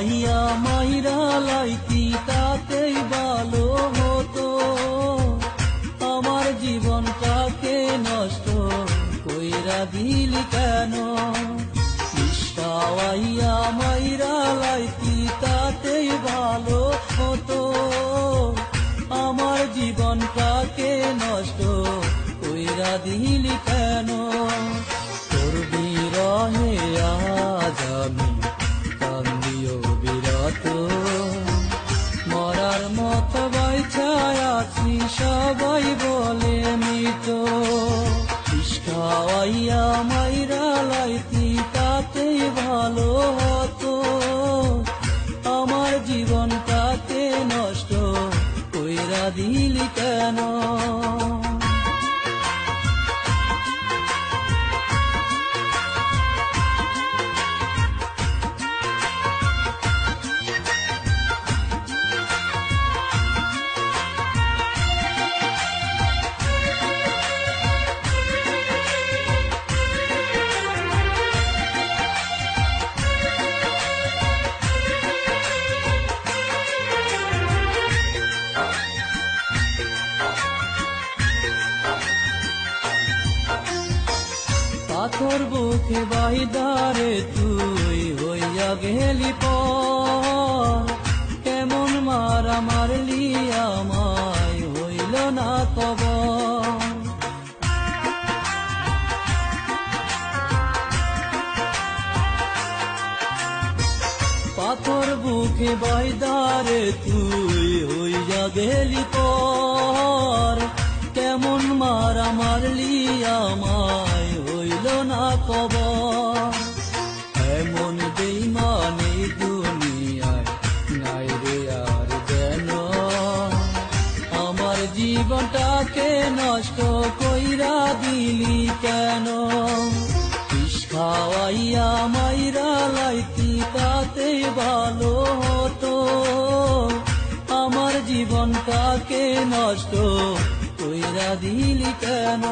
খাওয়াইয়া মাইরা লাইতি, তাতেই ভালো হতো। আমার জীবনটাকে নষ্ট কইরা দিলি কেন? খাওয়াইয়া মাইরা লাইতি, তাতেই ভালো হতো। আমার জীবনটাকে নষ্ট কইরা দিলি দিলি কেন পাথর বুকে বাইদারে তুই হইয়া গেলি পর। কেমন মারা মারলি আমায় হইল না কব পাথর বুকে বাইদারে তুই হইয়া গেলি পর। কেমন মারা মারলি আমায় কব এমন বেইমানি দুনিয়ায় নাই রে আর যেন। আমার জীবনটাকে নষ্ট কইরা দিলি কেন? খাওয়াইয়া মাইরা লাইতি, তাতে ভালো হতো। আমার জীবনটাকে নষ্ট কইরা দিলি কেন?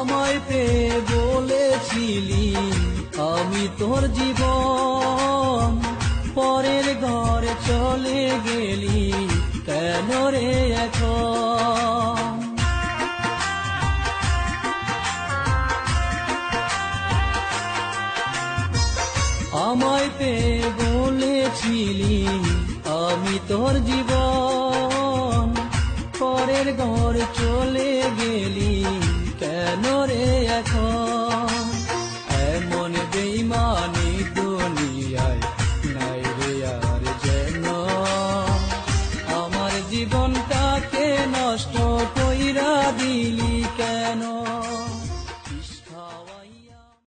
আমায় পেয়ে বলেছিলি, আমি তোর জীবন পরের ঘরে চলে গেলি, কেন রে এখন? আমায় বলেছিলি, আমি তোর জীবন পরের ঘর চলে গেলি কেন রে এখন? এমন বেইমানি দুনিয়ায় নাই রে আর যেন। আমার জীবনটা